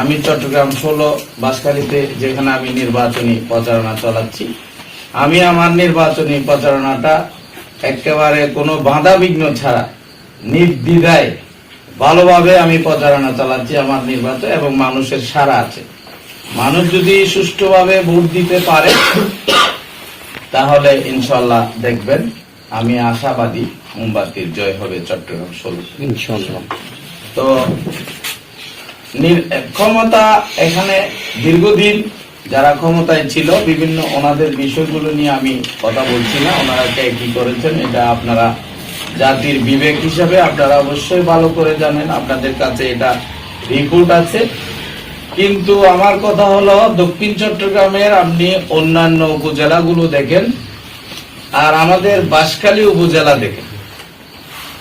আমি চট্টগ্রাম ষোলো বাসখালীতে যেখানে আমি নির্বাচনী প্রচারণা চালাচ্ছি। আমি আমার নির্বাচনী প্রচারণাটা একেবারে কোনো বাধা বিঘ্ন ছাড়া নির্দ্বিধায় ভালোভাবে আমি প্রচারণা চালাচ্ছি আমার নির্বাচন এবং মানুষের সারা আছে। মানুষ যদি সুষ্ঠুভাবে ভোট দিতে পারে তাহলে ইনশাল্লাহ দেখবেন আমি আশাবাদী মোমবাতির জয় হবে চট্টগ্রাম ষোলো। ইনশাল্লাহ। তো ক্ষমতা এখানে দীর্ঘদিন যারা ক্ষমতায় ছিল, বিভিন্ন ওনাদের বিষয়গুলো নিয়ে আমি কথা বলছি না। ওনারা কে কি করেছেন, এটা আপনারা জাতির বিবেক হিসাবে আপনারা অবশ্যই ভালো করে জানেন। আপনাদের কাছে এটা রিপোর্ট আছে। কিন্তু আমার কথা হলো, দক্ষিণ চট্টগ্রামের আপনি অন্যান্য উপজেলাগুলো দেখেন, আর আমাদের বাঁশখালী উপজেলা দেখেন।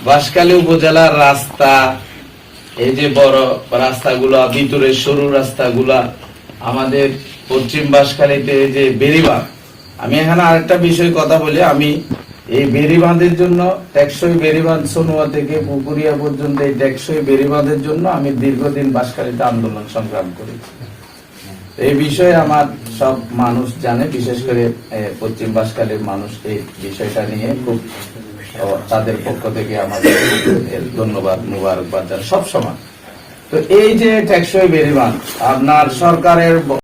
বাঁশখালী উপজেলার রাস্তা এই যে বড় রাস্তাগুলা ভিতরের সরু রাস্তাগুলা, আমাদের পশ্চিম বাঁশখালীতে যে বেরিবাঁধ আমি এখানে আরেকটা বিষয় কথা বলি, আমি এই বেরিবাঁধের জন্য, টেকসই বেরিবাঁধ সোনুয়া থেকে পুকুরিয়া পর্যন্ত এই টেকসই বেরিবাঁধের জন্য আমি দীর্ঘদিন বাঁশখালীতে আন্দোলন সংগ্রাম করেছি। এই বিষয়ে আমার সব মানুষ জানে, বিশেষ করে পশ্চিম বাসকালের মানুষ এই বিষয়টা নিয়ে খুব তাদের পক্ষ থেকে আমাদের ধন্যবাদ, মুবারকবাদ সব সময় তো এই যে টেকসই বেরিবান, আপনার সরকারের